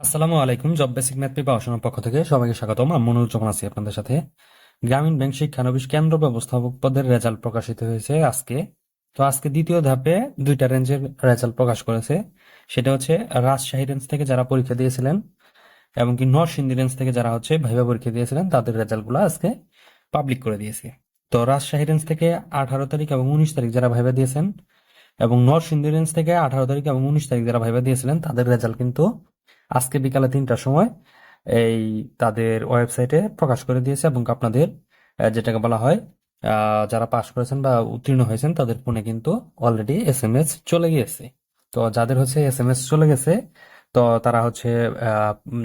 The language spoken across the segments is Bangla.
আসসালামু আলাইকুম জব বেসিক ম্যাথ পেপার পক্ষ থেকে সবাইকে স্বাগতম। আমি মনোরঞ্জন আছি আপনাদের সাথে। গ্রামীণ ব্যাংক শিক্ষানবিশ কেন্দ্র ব্যবস্থাপক পদের রেজাল্ট প্রকাশিত হয়েছে আজকে। তো আজকে দ্বিতীয় ধাপে দুইটা রেঞ্জের রেজাল্ট প্রকাশ করেছে। সেটা হচ্ছে রাজশাহী রেঞ্জ থেকে যারা পরীক্ষা দিয়েছিলেন এবং কি নরসিংদী রেঞ্জ থেকে যারা হচ্ছে ভাইবা পরীক্ষা দিয়েছিলেন, তাদের রেজাল্টগুলো আজকে পাবলিক করে দিয়েছে। তো রাজশাহী রেঞ্জ থেকে আঠারো তারিখ এবং উনিশ তারিখ যারা ভাইবা দিয়েছেন এবং নরসিংদী রেঞ্জ থেকে আঠারো তারিখ এবং উনিশ তারিখ যারা ভাইবা দিয়েছিলেন, তাদের রেজাল্ট কিন্তু আজকে বিকালে তিনটার সময় এই তাদের ওয়েবসাইটে প্রকাশ করে দিয়েছে এবং আপনাদের যেটাকে বলা হয় যারা পাশ করেছেন বা উত্তীর্ণ হয়েছেন তাদের ফোনে কিন্তু অলরেডি এস এম এস চলে গিয়েছে। তো যাদের হচ্ছে এস এম এস চলে গেছে, তো তারা হচ্ছে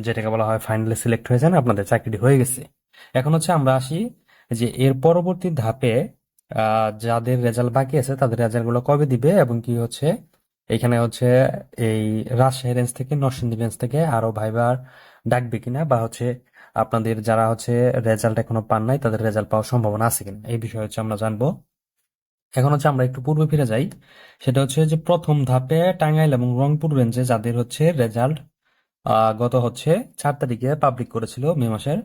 যেটাকে বলা হয় ফাইনালি সিলেক্ট হয়েছেন, আপনাদের চাকরিটি হয়ে গেছে। এখন হচ্ছে আমরা আসি যে এর পরবর্তী ধাপে যাদের রেজাল্ট বাকি আছে তাদের রেজাল্টগুলো কবে দিবে এবং কি হচ্ছে এখানে হচ্ছে এই রাজশাহী রেঞ্জ থেকে, নরসিংদী রেঞ্জ থেকে আরও ভাইবার ডাকবে কিনা বা হচ্ছে আপনাদের যারা হচ্ছে রেজাল্ট এখনও পান নাই, তাদের রেজাল্ট পাওয়ার সম্ভাবনা আছে কিনা? এই বিষয়ে হচ্ছে আমরা জানব। এখন হচ্ছে আমরা একটু পূর্বে ফিরে যাই। সেটা হচ্ছে যে প্রথম ধাপে টাঙ্গাইল এবং রংপুর রেঞ্জে যাদের হচ্ছে রেজাল্ট গত হচ্ছে চার তারিখে পাবলিক করেছিল মে মাসের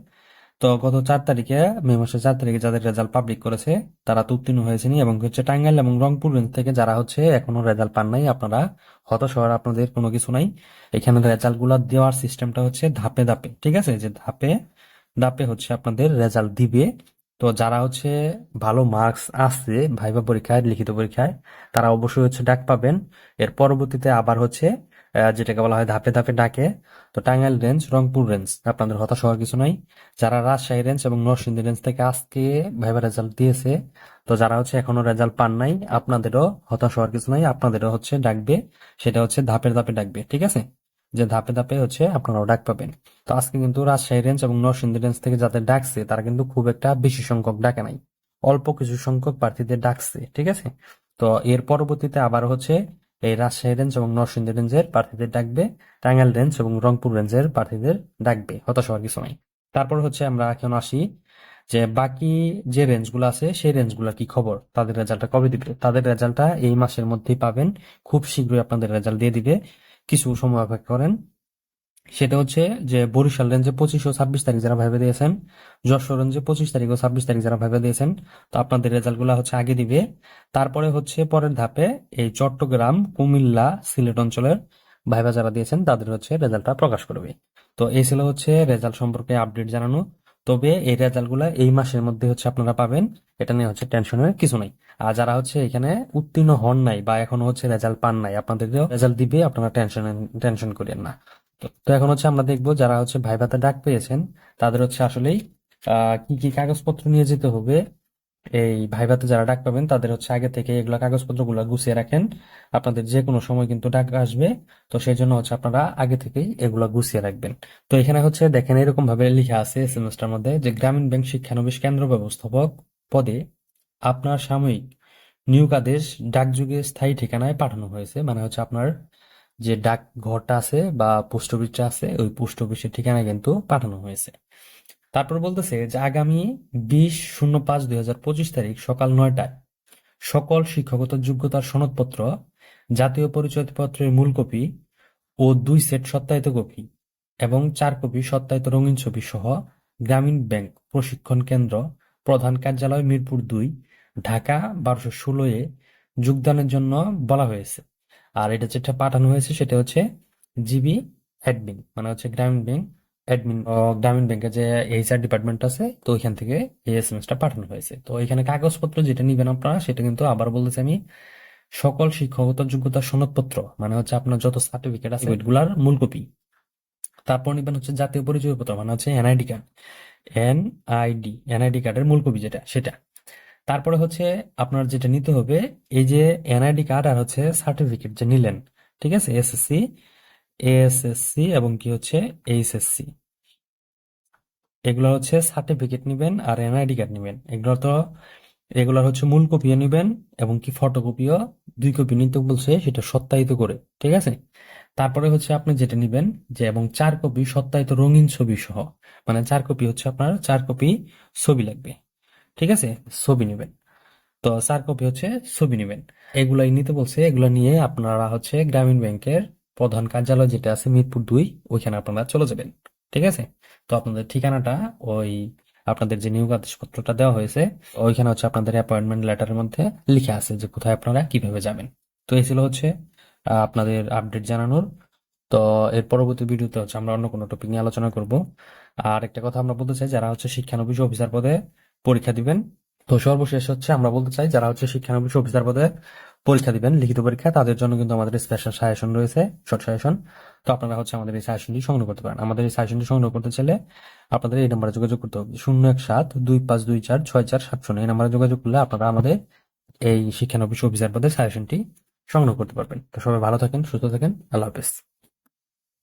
তো গত চার তারিখে, মে মাসের চার তারিখে যাদের রেজাল্ট পাবলিক করেছে, তারা তো উত্তীর্ণ হয়েছেনি এবং হচ্ছে টাঙ্গাইল এবং রংপুর রেঞ্জ থেকে যারা হচ্ছে এখনও রেজাল্ট পান নাই, আপনারা হতাশ হওয়ার আপনাদের কোনো কিছু নাই। এখানে রেজাল্টগুলা দেওয়ার সিস্টেমটা হচ্ছে ধাপে ধাপে, ঠিক আছে? যে ধাপে ধাপে হচ্ছে আপনাদের রেজাল্ট দিবে। তো যারা হচ্ছে ভালো মার্কস আসছে ভাইবা পরীক্ষায়, লিখিত পরীক্ষায়, তারা অবশ্যই হচ্ছে ডাক পাবেন। এর পরবর্তীতে আবার হচ্ছে যেটাকে বলা হয় ধাপে ধাপে ডাকে, তো টাঙ্গাইল রেঞ্জ, রংপুর রেঞ্জ, আপনাদের হতাশ হওয়ার কিছু নাই। যারা রাজশাহী রেঞ্জ এবং নরসিংদী রেঞ্জ থেকে আজকে ভাইবা রেজাল্ট দিয়েছে, তো যারা হচ্ছে এখনও রেজাল্ট পান নাই, আপনাদেরও হতাশ হওয়ার কিছু নাই, আপনাদেরও হচ্ছে ডাকবে, সেটা হচ্ছে ধাপে ধাপে ডাকবে, ঠিক আছে? যে ধাপে ধাপে হচ্ছে আপনারাও ডাক পাবেন। তো আজকে কিন্তু রাজশাহী রেঞ্জ এবং নরসিংদী রেঞ্জ থেকে যাদের ডাকছে, তারা কিন্তু খুব একটা বেশি সংখ্যক ডাকে নাই। অল্প কিছু সংখ্যক প্রার্থীদের ডাকছে, ঠিক আছে? তো এর পরবর্তীতে আবার হচ্ছে এই রাজশাহী রেঞ্জ এবং নরসিংদী রেঞ্জের প্রার্থীদের ডাকবে, টাঙ্গাইল রেঞ্জ এবং রংপুর রেঞ্জের প্রার্থীদের ডাকবে। হতাশ হওয়ার কিছু নাই। তারপর হচ্ছে আমরা এখন আসি যে বাকি যে রেঞ্জগুলো আছে, সেই রেঞ্জগুলোর কি খবর? তাদের রেজাল্টটা কবে দিবে? তাদের রেজাল্টটা এই মাসের মধ্যেই পাবেন। খুব শীঘ্রই আপনাদের রেজাল্ট দিয়ে দিবে। কিছু সময় অপেক্ষা করেন। সেটা হচ্ছে যে বরিশাল রেঞ্জে পঁচিশ ও ছাব্বিশ তারিখ যারা ভাইবে দিয়েছেন, যশোর রেঞ্জে পঁচিশ তারিখ ও ছাব্বিশ তারিখ যারা ভাইবে দিয়েছেন, তো আপনাদের রেজাল্টগুলা হচ্ছে আগে দিবে। তারপরে হচ্ছে পরের ধাপে এই চট্টগ্রাম, কুমিল্লা, সিলেট অঞ্চলের ভাইবা যারা দিয়েছেন, তাদের হচ্ছে রেজাল্টটা প্রকাশ করবে। তো এই ছিল হচ্ছে রেজাল্ট সম্পর্কে আপডেট জানানো। তবে এই রেজাল্টগুলা এই মাসের মধ্যে হচ্ছে আপনারা পাবেন, এটা নিয়ে হচ্ছে টেনশনের কিছু নাই। আর যারা হচ্ছে এখানে উত্তীর্ণ হন নাই বা এখনও হচ্ছে রেজাল্ট পান নাই, আপনাদেরকেও রেজাল্ট দিবে, আপনারা টেনশন টেনশন করেন না। তো এখন হচ্ছে আমরা দেখব যারা হচ্ছে ভাইভাতে ডাক পেয়েছেন, তাদের হচ্ছে আসলেই কি কি কাগজপত্র নিয়ে যেতে হবে। এই ভাই ভাইভাতে যারা ডাক পাবেন, তাদের হচ্ছে আগে থেকে এগুলো কাগজপত্রগুলো গুছিয়ে রাখেন। আপনাদের যে কোনো সময় কিন্তু ডাক আসবে, তো সেই জন্য হচ্ছে আপনারা আগে থেকেই এগুলো গুছিয়ে রাখবেন। তো এখানে হচ্ছে দেখেন এরকম ভাবে লেখা আছে সেমিস্টার মধ্যে যে, গ্রামীণ ব্যাংক শিক্ষানবিশ কেন্দ্র ব্যবস্থাপক পদে আপনার সাময়িক নিয়োগ আদেশ ডাকযোগে স্থায়ী ঠিকানায় পাঠানো হয়েছে। মানে হচ্ছে আপনার যে ডাক ঘরটা আছে বা পোস্ট অফিসটা আছে, ওই পোস্ট অফিসের ঠিকানায় কিন্তু পাঠানো হয়েছে। তারপর বলতেছে যে আগামী বিশ শূন্য পাঁচ দুই হাজার পঁচিশ তারিখ সকাল নয়টায় সকল শিক্ষাগত যোগ্যতার সনদপত্র, জাতীয় পরিচয়পত্রের মূল কপি ও দুই সেট সত্যায়িত কপি এবং চার কপি সত্যায়িত রঙিন ছবি সহ গ্রামীণ ব্যাংক প্রশিক্ষণ কেন্দ্র প্রধান কার্যালয় মিরপুর দুই, ঢাকা বারোশো ষোলো এ যোগদানের জন্য বলা হয়েছে। আর এটা যেটা পাঠানো হয়েছে সেটা হচ্ছে জিবি অ্যাডমিন মানে হচ্ছে গ্রামীণ ব্যাংক, অ্যাডমিন গ্রামীণ ব্যাংকের যে এইচআর ডিপার্টমেন্ট আছে, তো ওইখান থেকে এই এসএমএসটা পাঠানো হয়েছে। তো এখানে কাগজপত্র যেটা নিবেন আপনারা, সেটা কিন্তু আবার বলতেছি আমি, সকল শিক্ষাগত যোগ্যতার সনদপত্র মানে হচ্ছে আপনার যত সার্টিফিকেট আছে ওইগুলার মূল কপি। তারপর নিবেন হচ্ছে জাতীয় পরিচয়পত্র মানে হচ্ছে এনআইডি কার্ড। এনআইডি এনআইডি কার্ডের মূল কপি যেটা, সেটা। তারপরে হচ্ছে আপনার যেটা নিতে হবে, এই যে এনআইডি কার্ড আর হচ্ছে সার্টিফিকেট যে নিলেন, ঠিক আছে? এসএসসি এএসএসসি এবং কি হচ্ছে? এইচএসসি এগুলো হচ্ছে সার্টিফিকেট নিবেন আর এনআইডি কার্ড নিবেন। এগুলো তো, এগুলোর হচ্ছে মূল কপিও নিবেন এবং কি ফটোকপিও, দুই কপি নিতে বলছে সেটা সত্যায়িত করে, ঠিক আছে? তারপরে হচ্ছে আপনি যেটা নিবেন যে, এবং চার কপি সত্যায়িত রঙিন ছবি সহ মানে চার কপি হচ্ছে আপনার, চার কপি ছবি লাগবে। ঠিক আছে? ছবি নেবেন। তো চার কপি হচ্ছে ছবি নেবেন। এগুলাই নিতে বলছে, এগুলো নিয়ে আপনারা হচ্ছে গ্রামীণ ব্যাংকের প্রধান কার্যালয় যেটা আছে মিরপুর দুই, ওইখানে আপনারা চলে যাবেন। ঠিক আছে? তো আপনাদের ঠিকানাটা ওই আপনাদের যে নিয়োগ আদেশপত্রটা দেওয়া হয়েছে, ওইখানে হচ্ছে আপনাদের অ্যাপয়েন্টমেন্ট লেটারের মধ্যে লিখে আছে যে কোথায় আপনারা কীভাবে যাবেন। তো এই ছিল হচ্ছে আপনাদের আপডেট জানানোর। তো এর পরবর্তী ভিডিওতে হচ্ছে আমরা অন্য কোনো টপিক নিয়ে আলোচনা করব। আর একটা কথা আমরা বলতে চাই, যারা হচ্ছে শিক্ষানবিশ অফিসার পদে পরীক্ষা দিবেন। তো সর্বশেষ হচ্ছে আমরা বলতে চাই, যারা হচ্ছে শিক্ষানবিশ অফিসার পদে পরীক্ষা দিবেন, লিখিত পরীক্ষা, তাদের জন্য কিন্তু আমাদের স্পেশাল সাজেশন রয়েছে শর্ট সাজেশন তো আপনারা হচ্ছে আমাদের এই সাজেশনটি সংগ্রহ করতে পারেন। আমাদের এই সাজেশনটি সংগ্রহ করতে চাইলে আপনাদের এই নাম্বারে যোগাযোগ করতে হবে। শূন্য এক সাত দুই পাঁচ দুই চার ছয় চার সাত শূন্য। এই নাম্বারে যোগাযোগ করলে আপনারা আমাদের এই শিক্ষানবিশ অফিসার পদে সাজেশনটি সংগ্রহ করতে পারবেন। তো সবাই ভালো থাকেন, সুস্থ থাকেন। আল্লাহ হাফেজ।